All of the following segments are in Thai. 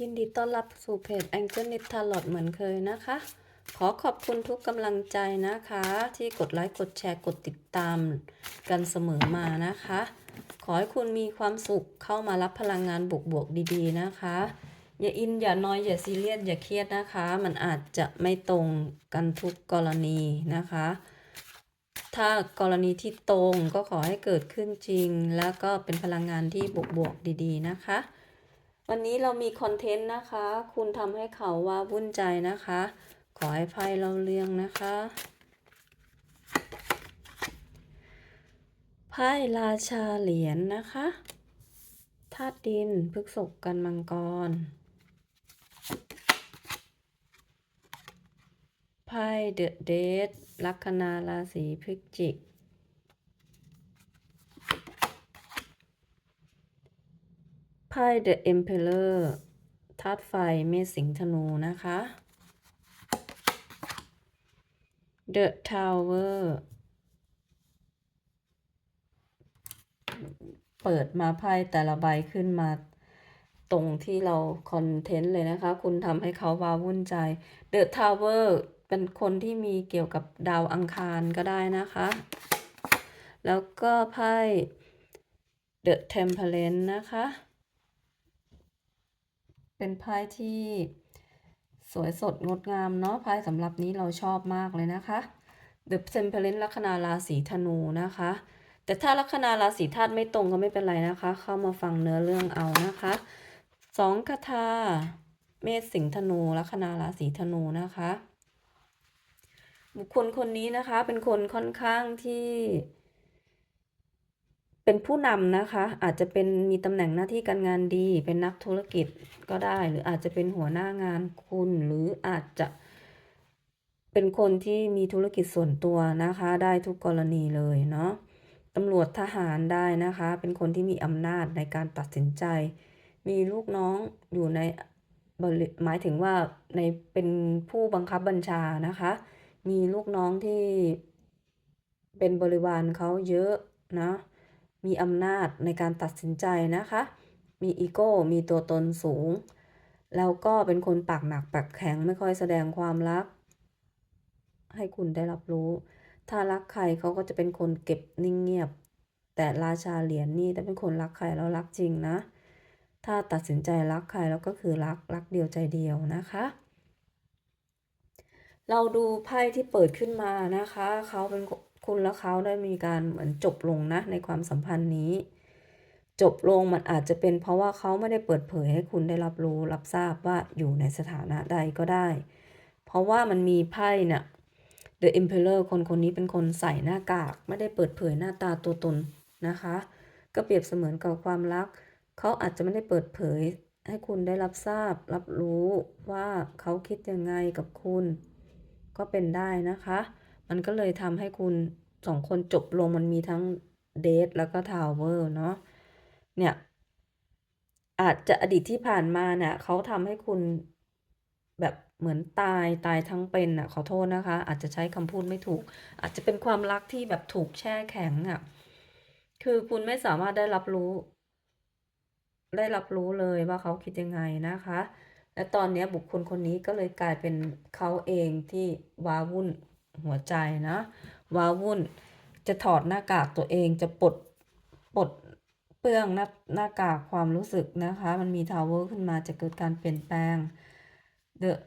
ยินดีต้อนรับสู่เพจ Angel Nit Tarot เหมือนเคยนะคะ ขอขอบคุณทุกกำลังใจนะคะ ที่กดไลค์กดแชร์กดติดตามกันเสมอมานะคะ ขอให้คุณมีความสุขเข้ามารับพลังงานบวกๆดีๆนะคะ อย่าอินอย่านอยอย่าซีเรียสอย่าเครียดนะคะ มันอาจจะไม่ตรงกันทุกกรณีนะคะ ถ้ากรณีที่ตรงก็ขอให้เกิดขึ้นจริง แล้วก็เป็นพลังงานที่บวกๆดี ๆ นะคะ วันนี้เรามีคอนเทนต์นะคะ คุณทำให้เขาว่าวุ่นใจนะคะ ขอให้ไพ่เราเรียงนะคะไพ่ราชาเหรียญนะคะธาตุดินพฤกษกกันมังกรไพ่เดอะเดทลัคนาราศีพฤศจิก ไพ่ The Emperor ธาตุไฟเมษสิงธนูนะคะ The Tower เปิดมาไพ่แต่ละใบขึ้นมาตรงที่เราคอนเทนต์เลยนะคะ คุณทำให้เขาวาวุ่นใจ The Tower เป็นคนที่มีเกี่ยวกับดาวอังคารก็ได้นะคะ แล้วก็ไพ่ The Temperance นะคะ เป็นไพ่ที่สวยสดงดงามเนาะไพ่สำหรับนี้เราชอบมากเลยนะคะ The t e m p e r a n ลัคนาราศีธนูนะคะ แต่ถ้าลัคนาราศีธาตุไม่ตรงก็ไม่เป็นไรนะคะ เข้ามาฟังเนื้อเรื่องเอานะคะสองคาถาเมษสิงธนูลัคนาราศีธนูนะคะ บุคคลคนนี้นะคะเป็นคนค่อนข้างที่ เป็นผู้นำนะคะ อาจจะเป็นมีตำแหน่งหน้าที่การงานดี เป็นนักธุรกิจก็ได้ หรืออาจจะเป็นหัวหน้างานคุณ หรืออาจจะเป็นคนที่มีธุรกิจส่วนตัวนะคะ ได้ทุกกรณีเลยเนาะตำรวจทหารได้นะคะ เป็นคนที่มีอำนาจในการตัดสินใจ มีลูกน้องอยู่ในหมายถึงว่าในเป็นผู้บังคับบัญชานะคะ มีลูกน้องที่เป็นบริวารเขาเยอะนะ มีอำนาจในการตัดสินใจนะคะ มีอีโก้ มีตัวตนสูง แล้วก็เป็นคนปากหนักปากแข็งไม่ค่อยแสดงความรัก ให้คุณได้รับรู้ ถ้ารักใครเขาก็จะเป็นคนเก็บนิ่งเงียบ แต่ราชาเหรียญนี่ถ้าเป็นคนรักใครแล้วรักจริงนะ ถ้าตัดสินใจรักใครแล้วก็คือรักรักเดียวใจเดียวนะคะ เราดูไพ่ที่เปิดขึ้นมานะคะ เขาเป็น คุณและเขาได้มีการเหมือนจบลงนะในความสัมพันธ์นี้ จบลงมันอาจจะเป็นเพราะว่าเขาไม่ได้เปิดเผยให้คุณได้รับรู้รับทราบว่าอยู่ในสถานะใดก็ได้ เพราะว่ามันมีไพ่เนี่ย The Emperor คนคนนี้เป็นคนใส่หน้ากาก ไม่ได้เปิดเผยหน้าตาตัวตนนะคะ ก็เปรียบเสมือนกับความรัก เขาอาจจะไม่ได้เปิดเผยให้คุณได้รับทราบ รับรู้ว่าเขาคิดยังไงกับคุณ ก็เป็นได้นะคะ มันก็เลยทำให้คุณสองคนจบลงมันมีทั้งเดทแล้วก็ทาวเวอร์เนาะเนี่ย อาจจะอดีตที่ผ่านมาเนี่ยเขาทำให้คุณแบบเหมือนตายตายทั้งเป็นอะขอโทษนะคะ อาจจะใช้คำพูดไม่ถูก อาจจะเป็นความรักที่แบบถูกแช่แข็งอะคือคุณไม่สามารถได้รับรู้ ได้รับรู้เลยว่าเขาคิดยังไงนะคะ และตอนนี้บุคคลคนนี้ก็เลยกลายเป็นเขาเองที่ว้าวุ่น หัวใจนะว้าวุ่นจะถอดหน้ากากตัวเองจะปลดปลดเปลื้องหน้าหน้ากากความรู้สึกนะคะ มันมีทาวเวอร์ขึ้นมาจะเกิดการเปลี่ยนแปลงเดอะ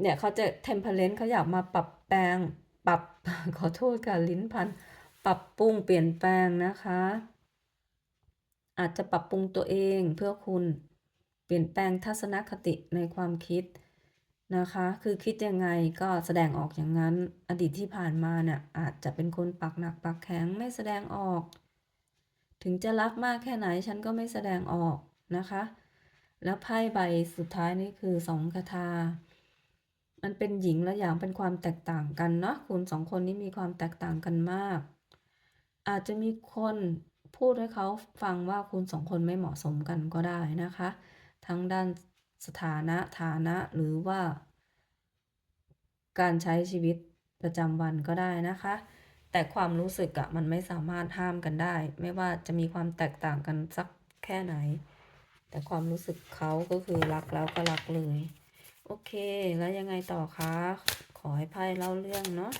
เนี่ยเขาจะเทมเพลนเขาอยากมาปรับแปลงปรับขอโทษค่ะลิ้นพันปรับปรุงเปลี่ยนแปลงนะคะ อาจจะปรับปรุงตัวเองเพื่อคุณเปลี่ยนแปลงทัศนคติในความคิด นะคะ คือคิดยังไงก็แสดงออกอย่างนั้น อดีตที่ผ่านมาเนี่ยอาจจะเป็นคนปากหนักปากแข็งไม่แสดงออก ถึงจะรักมากแค่ไหนฉันก็ไม่แสดงออกนะคะ แล้วไพ่ใบสุดท้ายนี่คือสองคาถามันเป็นหญิงและหยางเป็นความแตกต่างกันเนาะคุณสองคนนี้มีความแตกต่างกันมาก อาจจะมีคนพูดให้เขาฟังว่าคุณสองคนไม่เหมาะสมกันก็ได้นะคะ ทั้งด้าน สถานะฐานะหรือว่า การใช้ชีวิตประจำวันก็ได้นะคะ แต่ความรู้สึกอะมันไม่สามารถห้ามกันได้ ไม่ว่าจะมีความแตกต่างกันสักแค่ไหน แต่ความรู้สึกเขาก็คือรักแล้วก็รักเลย โอเค แล้วยังไงต่อคะ ขอให้ไพ่เล่าเรื่องเนาะ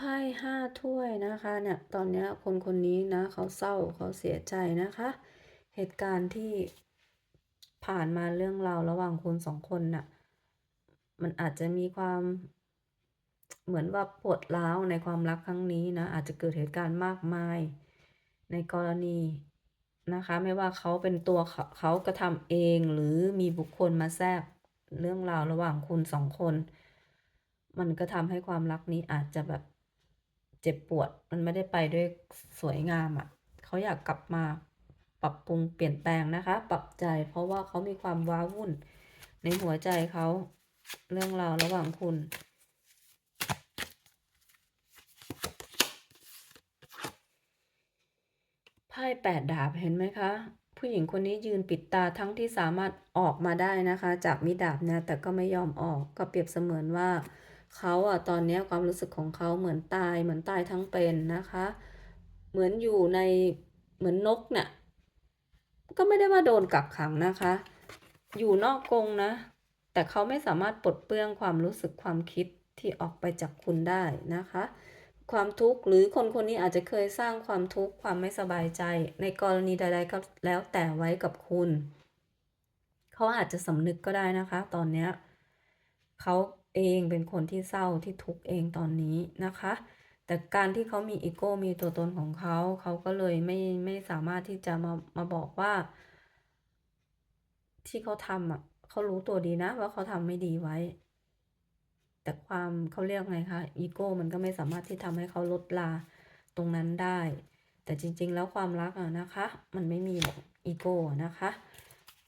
ไพ่ห้าถ้วยนะคะเนี่ยตอนนี้คนคนนี้นะเขาเศร้าเขาเสียใจนะคะ เหตุการณ์ที่ผ่านมาเรื่องราวระหว่างคุณสองคนน่ะมันอาจจะมีความเหมือนว่าปวดร้าวในความรักครั้งนี้นะอาจจะเกิดเหตุการณ์มากมาย ในกรณีนะคะ ไม่ว่าเขาเป็นตัวเขาเขากระทำเองหรือมีบุคคลมาแทรกเรื่องราวระหว่างคุณสองคน มันก็ทำให้ความรักนี้อาจจะแบบ เจ็บปวด มันไม่ได้ไปด้วยสวยงามอะ่ะเขาอยากกลับมาปรับปรุงเปลี่ยนแปลงนะคะ ปรับใจเพราะว่าเขามีความว้าวุ่น ในหัวใจเขาเรื่องราวระหว่างคุณไพ่แปดดาบเห็นไหมคะ ผู้หญิงคนนี้ยืนปิดตาทั้งที่สามารถออกมาได้นะคะ จากมิดาบนะแต่ก็ไม่ยอมออกก็เปรียบเสมือนว่า เขาอะตอนนี้ความรู้สึกของเขาเหมือนตายเหมือนตายทั้งเป็นนะคะ เหมือนอยู่ในเหมือนนกเนี่ย ก็ไม่ได้ว่าโดนกักขังนะคะ อยู่นอกกรงนะ แต่เขาไม่สามารถปลดเปลื้องความรู้สึกความคิดที่ออกไปจากคุณได้นะคะ ความทุกข์หรือคนคนนี้อาจจะเคยสร้างความทุกข์ความไม่สบายใจ ในกรณีใดๆก็แล้วแต่ไว้กับคุณ เขาอาจจะสำนึกก็ได้นะคะ ตอนเนี้ยเขา เองเป็นคนที่เศร้าที่ทุกข์เองตอนนี้นะคะ แต่การที่เขามีอีโก้มีตัวตนของเขา เขาก็เลยไม่ไม่สามารถที่จะมามาบอกว่า ที่เขาทำอะเขารู้ตัวดีนะว่าเขาทำไม่ดีไว้ แต่ความเขาเรียกไงคะอีโก้มันก็ไม่สามารถที่ทำให้เขาลดลาตรงนั้นได้ แต่จริง ๆ แล้วความรักอะนะคะ มันไม่มีอีโก้นะคะ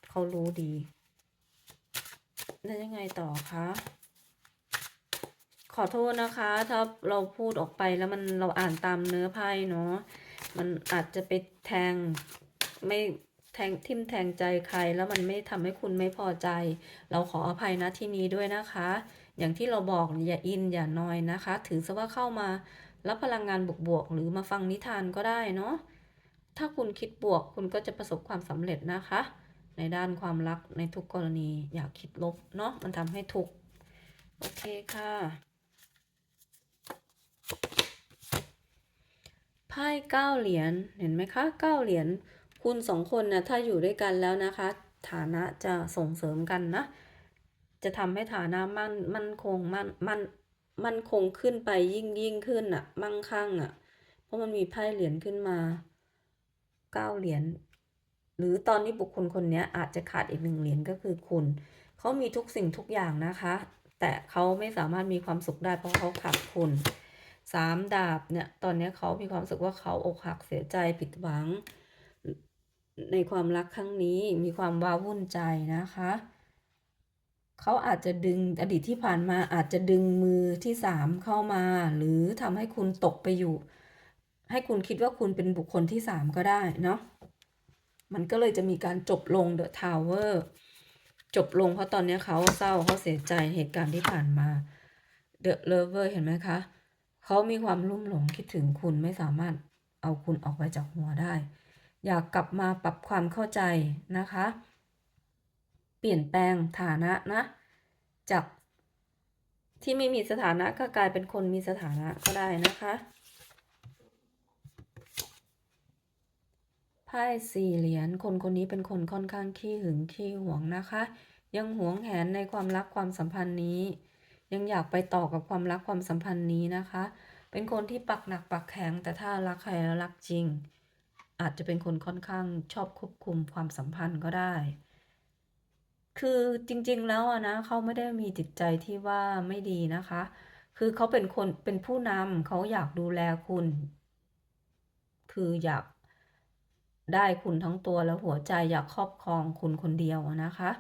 เขารู้ดี แล้วยังไงต่อคะ ขอโทษนะคะ ถ้าเราพูดออกไปแล้วมันเราอ่านตามเนื้อไพ่เนาะมันอาจจะไปแทงไม่แทงทิมแทงใจใครแล้วมันไม่ทำให้คุณไม่พอใจ เราขออภัยนะที่นี้ด้วยนะคะ อย่างที่เราบอกอย่าอินอย่านอยนะคะ ถือซะว่าเข้ามารับพลังงานบวกๆหรือมาฟังนิทานก็ได้เนาะถ้าคุณคิดบวกคุณก็จะประสบความสำเร็จนะคะ ในด้านความรักในทุกกรณีอย่าคิดลบเนาะมันทำให้ทุกโอเคค่ะ ไพ่เก้าเหรียญเห็นไหมคะเก้าเหรียญคุณสองคนนะถ้าอยู่ด้วยกันแล้วนะคะ ฐานะจะส่งเสริมกันนะ จะทำให้ฐานะมั่นมั่นคงมั่นมั่นมั่นคงขึ้นไปยิ่งยิ่งขึ้นอะมั่งคั่งอะเพราะมันมีไพ่เหรียญขึ้นมาเก้าเหรียญหรือตอนนี้บุคคลคนนี้อาจจะขาดอีกหนึ่งเหรียญก็คือคุณ เขามีทุกสิ่งทุกอย่างนะคะ แต่เขาไม่สามารถมีความสุขได้เพราะเขาขาดคุณ สามดาบเนี่ยตอนนี้เขามีความรู้สึกว่าเขาอกหักเสียใจผิดหวัง ในความรักครั้งนี้มีความว้าวุ่นใจนะคะเขาอาจจะดึงอดีตที่ผ่านมาอาจจะดึงมือที่สามเข้ามา หรือทำให้คุณตกไปอยู่ ให้คุณคิดว่าคุณเป็นบุคคลที่สามก็ได้เนาะมันก็เลยจะมีการจบลงเดอะทาวเวอร์จบลงเพราะตอนนี้เขาเศร้าเขาเสียใจเหตุการณ์ที่ผ่านมาเดอะเลเวอร์เห็นไหมคะ เขามีความรุ่มหลงคิดถึงคุณไม่สามารถเอาคุณออกไปจากหัวได้ อยากกลับมาปรับความเข้าใจนะคะ เปลี่ยนแปลงฐานะนะ จากที่ไม่มีสถานะก็กลายเป็นคนมีสถานะก็ได้นะคะไพ่สี่เหรียญคนคนนี้เป็นคนค่อนข้างขี้หึงขี้หวงนะคะ ยังหวงแหนในความรักความสัมพันธ์นี้ ยังอยากไปต่อกับความรักความสัมพันธ์นี้นะคะ เป็นคนที่ปักหนักปักแข็ง แต่ถ้ารักใครแล้วรักจริง อาจจะเป็นคนค่อนข้างชอบควบคุมความสัมพันธ์ก็ได้ คือจริงๆแล้วนะเขาไม่ได้มีจิตใจที่ว่าไม่ดีนะคะ คือเขาเป็นคนเป็นผู้นำเขาอยากดูแลคุณ คืออยากได้คุณทั้งตัวแล้วหัวใจอยากครอบครองคุณคนเดียวนะคะ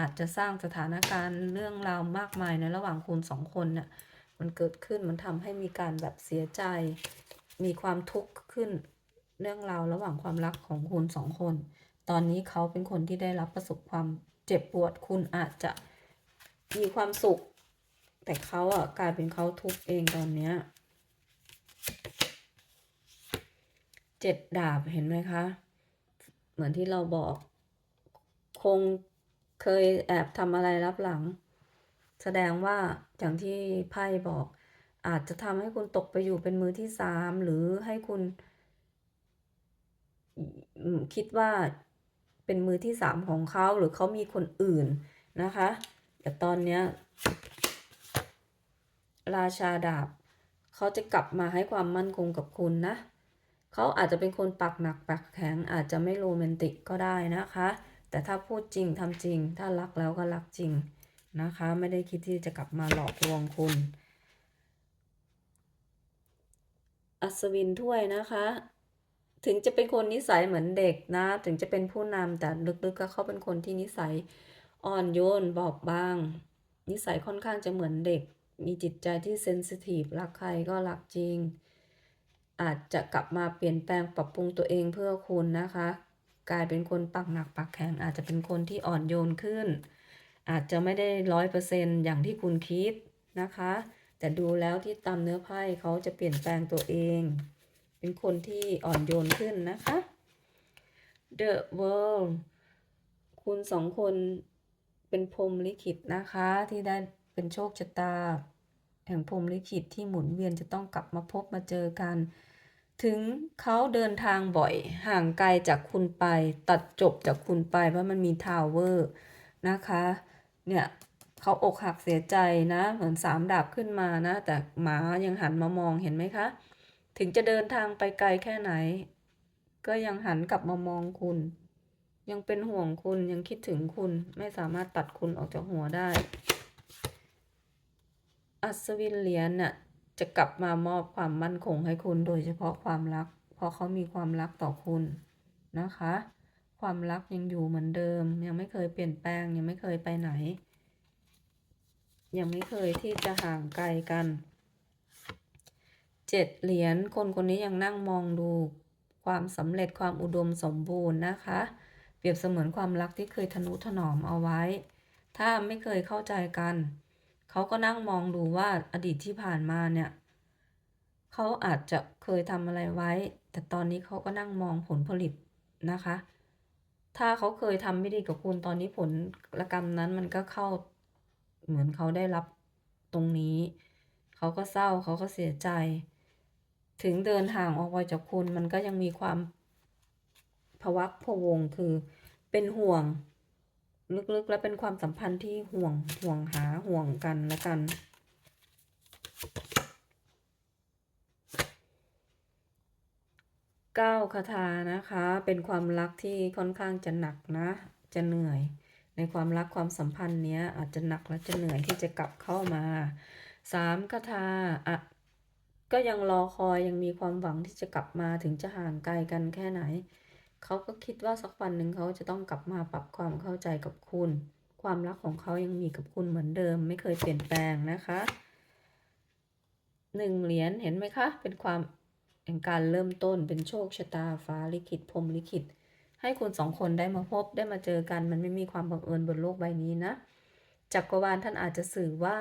อาจจะสร้างสถานการณ์เรื่องราวมากมายในระหว่างคุณสองคนเนี่ยมันเกิดขึ้นมันทำให้มีการแบบเสียใจ มีความทุกข์ขึ้น เรื่องราวระหว่างความรักของคุณสองคน ตอนนี้เขาเป็นคนที่ได้รับประสบความเจ็บปวด คุณอาจจะมีความสุข แต่เขาอะกลายเป็นเขาทุกข์เองตอนเนี้ยเจ็ดดาบเห็นไหมคะ เหมือนที่เราบอกคง เคยแอบทำอะไรรับหลัง แสดงว่าอย่างที่ไพ่บอก อาจจะทำให้คุณตกไปอยู่เป็นมือที่สามหรือให้คุณคิดว่าเป็นมือที่สามของเขาหรือเขามีคนอื่นนะคะแต่ตอนเนี้ยราชาดาบเขาจะกลับมาให้ความมั่นคงกับคุณนะเขาอาจจะเป็นคนปักหนักปักแข็งอาจจะไม่โรแมนติกก็ได้นะคะ แต่ถ้าพูดจริงทำจริง ถ้ารักแล้วก็รักจริงนะคะ ไม่ได้คิดที่จะกลับมาหลอกลวงคุณ อัศวินถ้วยนะคะ ถึงจะเป็นคนนิสัยเหมือนเด็กนะ ถึงจะเป็นผู้นำแต่ลึกๆก็เขาเป็นคนที่นิสัยอ่อนโยนบอบบาง นิสัยค่อนข้างจะเหมือนเด็ก มีจิตใจที่เซนซิทีฟรักใครก็รักจริง อาจจะกลับมาเปลี่ยนแปลงปรับปรุงตัวเองเพื่อคุณนะคะ กลายเป็นคนปักหนักปักแข็งอาจจะเป็นคนที่อ่อนโยนขึ้น อาจจะไม่ได้ร้อยเปอร์เซนอย่างที่คุณคิดนะคะ แต่ดูแล้วที่ตามเนื้อไพ่เขาจะเปลี่ยนแปลงตัวเอง เป็นคนที่อ่อนโยนขึ้นนะคะ The World คุณสองคนเป็นพรมลิขิตนะคะ ที่ได้เป็นโชคชะตา แห่งพรมลิขิตที่หมุนเวียนจะต้องกลับมาพบมาเจอกัน ถึงเขาเดินทางบ่อย ห่างไกลจากคุณไป ตัดจบจากคุณไปเพราะมันมีทาวเวอร์นะคะ เนี่ยเขาอกหักเสียใจนะ เหมือนสามดาบขึ้นมานะ แต่หมายังหันมามองเห็นไหมคะ ถึงจะเดินทางไปไกลแค่ไหน ก็ยังหันกลับมามองคุณ ยังเป็นห่วงคุณยังคิดถึงคุณไม่สามารถตัดคุณออกจากหัวได้ อัศวินเหรียญน่ะ จะกลับมามอบความมั่นคงให้คุณโดยเฉพาะความรัก เพราะเขามีความรักต่อคุณนะคะ ความรักยังอยู่เหมือนเดิม ยังไม่เคยเปลี่ยนแปลงยังไม่เคยไปไหน ยังไม่เคยที่จะห่างไกลกันเจ็ดเหรียญคนคนนี้ยังนั่งมองดูความสำเร็จความอุดมสมบูรณ์นะคะ เปรียบเสมือนความรักที่เคยทนุถนอมเอาไว้ ถ้าไม่เคยเข้าใจกัน เขาก็นั่งมองดูว่าอดีตที่ผ่านมาเนี่ยเขาอาจจะเคยทำอะไรไว้ แต่ตอนนี้เขาก็นั่งมองผลผลิตนะคะ ถ้าเขาเคยทำไม่ดีกับคุณตอนนี้ผลกรรมนั้นมันก็เข้าเหมือนเขาได้รับตรงนี้ เขาก็เศร้าเขาก็เสียใจ ถึงเดินห่างออกไปจากคุณมันก็ยังมีความภวักพวงคือเป็นห่วง ลึกๆ และเป็นความสัมพันธ์ที่ห่วงห่วงหาห่วงกันและกัน เก้าคาถานะคะ เป็นความรักที่ค่อนข้างจะหนักนะ จะเหนื่อย ในความรักความสัมพันธ์เนี้ย อาจจะหนักและจะเหนื่อยที่จะกลับเข้ามาสามคาถาอะก็ยังรอคอยยังมีความหวังที่จะกลับมาถึงจะห่างไกลกันแค่ไหน เขาก็คิดว่าสักวันหนึ่งเขาจะต้องกลับมาปรับความเข้าใจกับคุณ ความรักของเขายังมีกับคุณเหมือนเดิม ไม่เคยเปลี่ยนแปลงนะคะหนึ่งเหรียญเห็นไหมคะ เป็นความแห่งการเริ่มต้นเป็นโชคชะตาฟ้าลิขิตพรมลิขิต ให้คุณสองคนได้มาพบได้มาเจอกัน มันไม่มีความบังเอิญบนโลกใบนี้นะจักรวาลท่านอาจจะสื่อว่า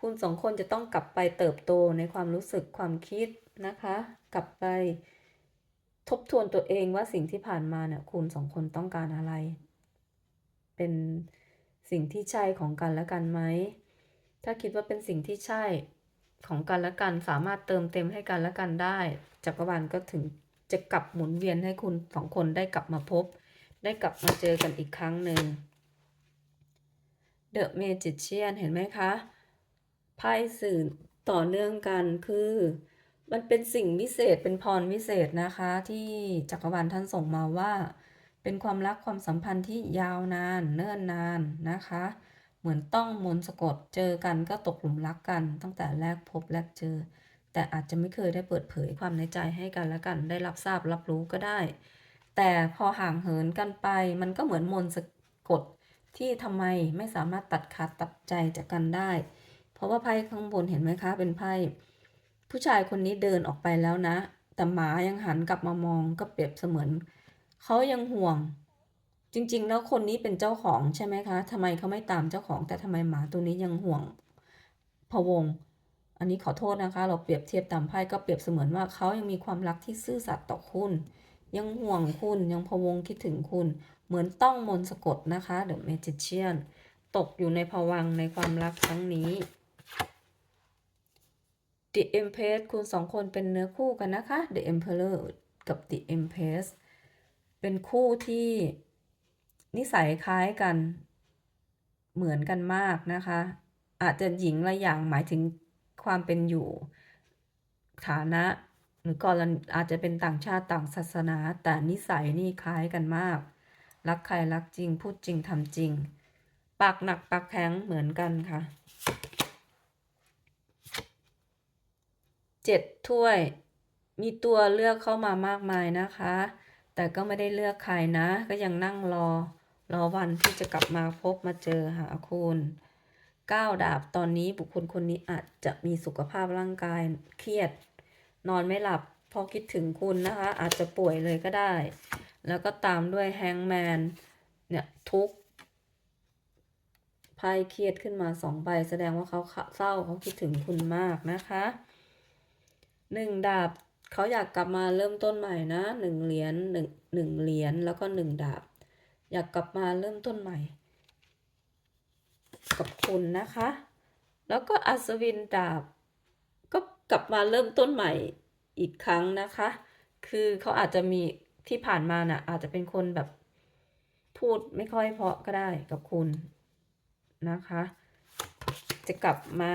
คุณสองคนจะต้องกลับไปเติบโตในความรู้สึกความคิดนะคะ กลับไป ทบทวนตัวเองว่าสิ่งที่ผ่านมาเนี่ยคุณสองคนต้องการอะไร เป็นสิ่งที่ใช่ของกันและกันไหม ถ้าคิดว่าเป็นสิ่งที่ใช่ของกันและกันสามารถเติมเต็มให้กันและกันได้ จักรวาลก็ถึงจะกลับหมุนเวียนให้คุณสองคนได้กลับมาพบ ได้กลับมาเจอกันอีกครั้งหนึ่ง The Magician เห็นไหมคะไพ่สื่อต่อเนื่องกันคือ มันเป็นสิ่งวิเศษเป็นพรวิเศษนะคะ ที่จักรวาลท่านส่งมาว่า เป็นความรักความสัมพันธ์ที่ยาวนานเนิ่นนานนะคะ เหมือนต้องมนต์สะกดเจอกันก็ตกหลุมรักกัน ตั้งแต่แรกพบแรกเจอ แต่อาจจะไม่เคยได้เปิดเผยความในใจให้กันและกัน ได้รับทราบรับรู้ก็ได้ แต่พอห่างเหินกันไป มันก็เหมือนมนต์สะกดที่ทำไมไม่สามารถตัดขาดตัดใจจากกันได้ เพราะว่าไพ่ข้างบนเห็นไหมคะเป็นไพ่ ผู้ชายคนนี้เดินออกไปแล้วนะ แต่หมายังหันกลับมามองก็เปรียบเสมือนเขายังห่วง จริง ๆ แล้วคนนี้เป็นเจ้าของใช่ไหมคะทำไมเขาไม่ตามเจ้าของ แต่ทำไมหมาตัวนี้ยังห่วงพะวง อันนี้ขอโทษนะคะ เราเปรียบเทียบตามไพ่ก็เปรียบเสมือนว่าเขายังมีความรักที่ซื่อสัตย์ต่อคุณ ยังห่วงคุณยังพะวงคิดถึงคุณ เหมือนต้องมนต์สะกดนะคะ The Magician ตกอยู่ในภวังในความรักครั้งนี้ The Empress คุณสองคนเป็นเนื้อคู่กันนะคะ The Emperor กับ The Empress เป็นคู่ที่นิสัยคล้ายกันเหมือนกันมากนะคะ อาจจะหญิงละอย่างหมายถึงความเป็นอยู่ ฐานะ หรือกรณีอาจจะเป็นต่างชาติต่างศาสนา แต่นิสัยนี่คล้ายกันมาก รักใครรักจริงพูดจริงทำจริง ปากหนักปากแข็งเหมือนกันค่ะ เจ็ดถ้วย มีตัวเลือกเข้ามามากมายนะคะ แต่ก็ไม่ได้เลือกใครนะ ก็ยังนั่งรอ รอวันที่จะกลับมาพบมาเจอหาคุณก้าวดาบตอนนี้บุคคลคนนี้อาจจะมีสุขภาพร่างกายเครียด นอนไม่หลับเพราะคิดถึงคุณนะคะ อาจจะป่วยเลยก็ได้ แล้วก็ตามด้วยแฮงแมนเนี่ยทุกไพ่เครียดขึ้นมาสองใบแสดงว่าเขาเศร้าเขาคิดถึงคุณมากนะคะ หนึ่งดาบเขาอยากกลับมาเริ่มต้นใหม่นะหนึ่งเหรียญหนึ่งหนึ่งเหรียญแล้วก็หนึ่งดาบ อยากกลับมาเริ่มต้นใหม่ กับคุณนะคะ แล้วก็อัศวินดาบ ก็กลับมาเริ่มต้นใหม่อีกครั้งนะคะ คือเขาอาจจะมีที่ผ่านมาน่ะอาจจะเป็นคนแบบพูดไม่ค่อยเพาะก็ได้กับคุณนะคะ จะกลับมา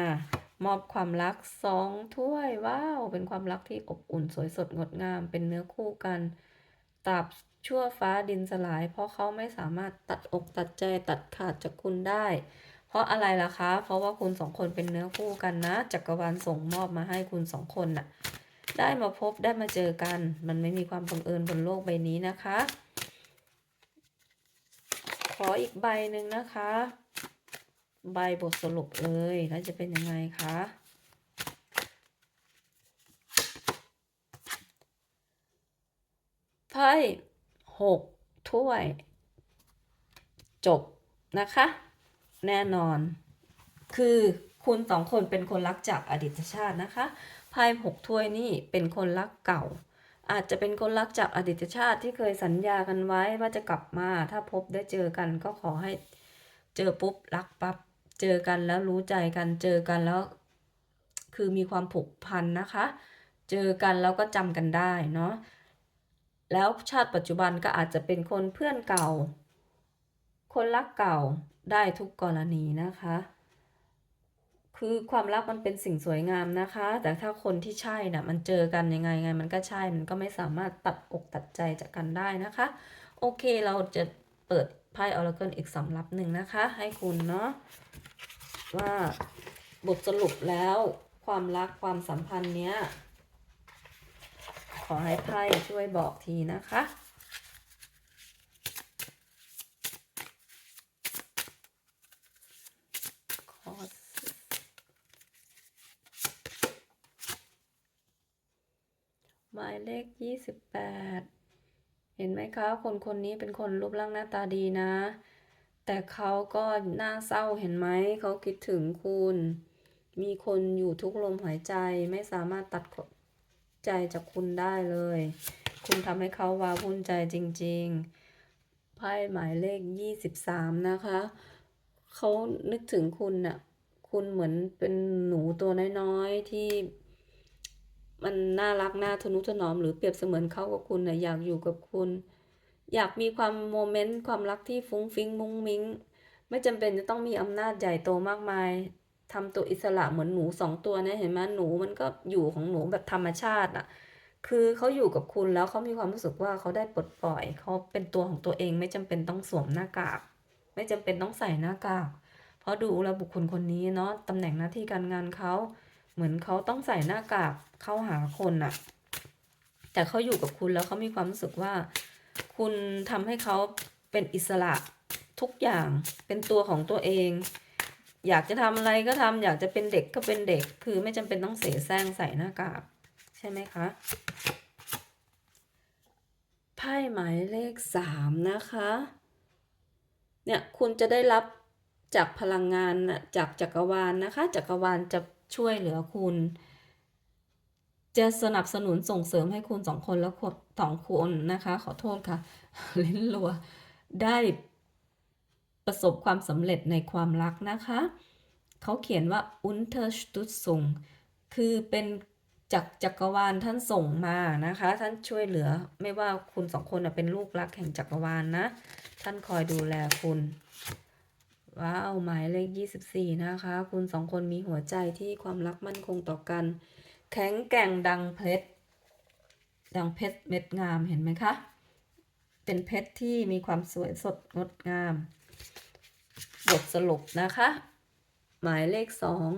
มอบความรักสองถ้วยว้าวเป็นความรักที่อบอุ่นสวยสดงดงาม เป็นเนื้อคู่กันตราบชั่วฟ้าดินสลาย เพราะเขาไม่สามารถตัดอกตัดใจตัดขาดจากคุณได้ เพราะอะไรล่ะคะ เพราะว่าคุณสองคนเป็นเนื้อคู่กันนะ จักรวาลส่งมอบมาให้คุณสองคนน่ะ ได้มาพบได้มาเจอกัน มันไม่มีความบังเอิญบนโลกใบนี้นะคะ ขออีกใบหนึ่งนะคะ ใบบทสรุปเลย แล้วจะเป็นยังไงคะไพ่หกถ้วย จบนะคะ แน่นอน คือคุณสองคนเป็นคนรักจากอดีตชาตินะคะไพ่หกถ้วยนี่เป็นคนรักเก่า อาจจะเป็นคนรักจากอดีตชาติที่เคยสัญญากันไว้ว่าจะกลับมา ถ้าพบได้เจอกันก็ขอให้เจอปุ๊บรักปับ๊บ เจอกันแล้วรู้ใจกันเจอกันแล้วคือมีความผูกพันนะคะ เจอกันแล้วก็จำกันได้เนาะแล้วชาติปัจจุบันก็อาจจะเป็นคนเพื่อนเก่า คนรักเก่าได้ทุกกรณีนะคะ คือความรักมันเป็นสิ่งสวยงามนะคะ แต่ถ้าคนที่ใช่น่ะมันเจอกันยังไงไง มันก็ใช่มันก็ไม่สามารถตัดอกตัดใจจากกันได้นะคะ โอเคเราจะเปิด ไพ่ออร์เคิลอีกสำรับหนึ่งนะคะ ให้คุณเนาะว่าบทสรุปแล้วความรักความสัมพันธ์เนี้ย ขอให้ไพ่ช่วยบอกทีนะคะหมายเลขยี่สิบแปด เห็นไหมคะ คนคนนี้เป็นคนรูปร่างหน้าตาดีนะ แต่เขาก็หน่าเศร้าเห็นไหม เขาคิดถึงคุณ มีคนอยู่ทุกลมหายใจไม่สามารถตัดใจจากคุณได้เลย คุณทำให้เขาวาวุ่นใจจริง ๆ ไพ่หมายเลขยี่สิบสามนะคะ เขานึกถึงคุณน่ะ คุณเหมือนเป็นหนูตัวน้อยๆที่ มันน่ารักน่าทนุถนอม หรือเปรียบเสมือนเขากับคุณน่ะอยากอยู่กับคุณ อยากมีความโมเมนต์ความรักที่ฟุ้งฟิ้งมุ้งมิ้ง ไม่จำเป็นจะต้องมีอำนาจใหญ่โตมากมายทำตัวอิสระเหมือนหนูสองตัวเนี่ยเห็นไหมหนูมันก็อยู่ของหนูแบบธรรมชาติอะ คือเขาอยู่กับคุณแล้วเขามีความรู้สึกว่าเขาได้ปลดปล่อยเขาเป็นตัวของตัวเองไม่จำเป็นต้องสวมหน้ากาก ไม่จำเป็นต้องใส่หน้ากากเพราะดูแลบุคคลคนนี้เนาะตำแหน่งหน้าที่การงานเขาเหมือนเขาต้องใส่หน้ากาก เข้าหาคนอะแต่เขาอยู่กับคุณแล้วเขามีความรู้สึกว่า คุณทำให้เขาเป็นอิสระทุกอย่างเป็นตัวของตัวเอง อยากจะทำอะไรก็ทำอยากจะเป็นเด็กก็เป็นเด็ก คือไม่จำเป็นต้องเสแสร้งใส่หน้ากากใช่ไหมคะไพ่หมายเลขสามนะคะ เนี่ยคุณจะได้รับจากพลังงานจากจักรวาลนะคะ จักรวาลจะช่วยเหลือคุณ จะสนับสนุนส่งเสริมให้คุณสองคนแล้วสองคนนะคะ ขอโทษค่ะลิ้นรัวได้ประสบความสำเร็จในความรักนะคะ เขาเขียนว่า Unterstützung คือเป็นจากจักรวาลท่านส่งมานะคะ ท่านช่วยเหลือไม่ว่าคุณสองคนน่ะเป็นลูกรักแห่งจักรวาลนะ ท่านคอยดูแลคุณ ว้าวหมายเลข 24 นะคะ คุณสองคนมีหัวใจที่ความรักมั่นคงต่อกัน แข็งแกร่งดังเพชร ดังเพชรเม็ดงามเห็นไหมคะ เป็นเพชรที่มีความสวยสดงดงาม บทสรุปนะคะ หมายเลขสอง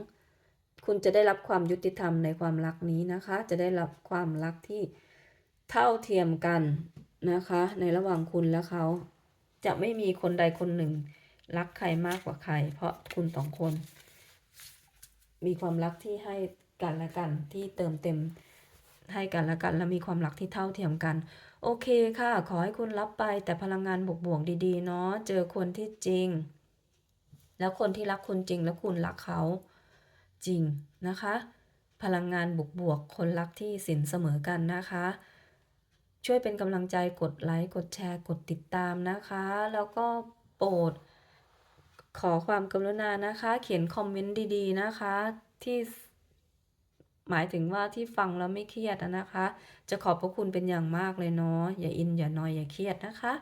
คุณจะได้รับความยุติธรรมในความรักนี้นะคะ จะได้รับความรักที่เท่าเทียมกันนะคะ ในระหว่างคุณและเขา จะไม่มีคนใดคนหนึ่ง รักใครมากกว่าใคร เพราะคุณสองคน มีความรักที่ให้ กันและกันที่เติมเต็มให้กันและกันและมีความรักที่เท่าเทียมกัน โอเคค่ะ ขอให้คุณรับไปแต่พลังงานบวกๆดีๆ เนาะเจอคนที่จริง แล้วคนที่รักคุณจริงแล้วคุณรักเขาจริงนะคะ พลังงานบวกๆคนรักที่สินเสมอกันนะคะ ช่วยเป็นกำลังใจกดไลค์กดแชร์กดติดตามนะคะ แล้วก็โปรดขอความกรุณานะคะ เขียนคอมเมนต์ดีๆนะคะที่ หมายถึงว่าที่ฟังแล้วไม่เครียดนะคะ จะขอบพระคุณเป็นอย่างมากเลยเนาะอย่าอินอย่านอยอย่าเครียดนะคะ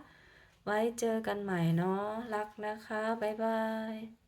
ไว้เจอกันใหม่เนาะรักนะคะบ๊ายบาย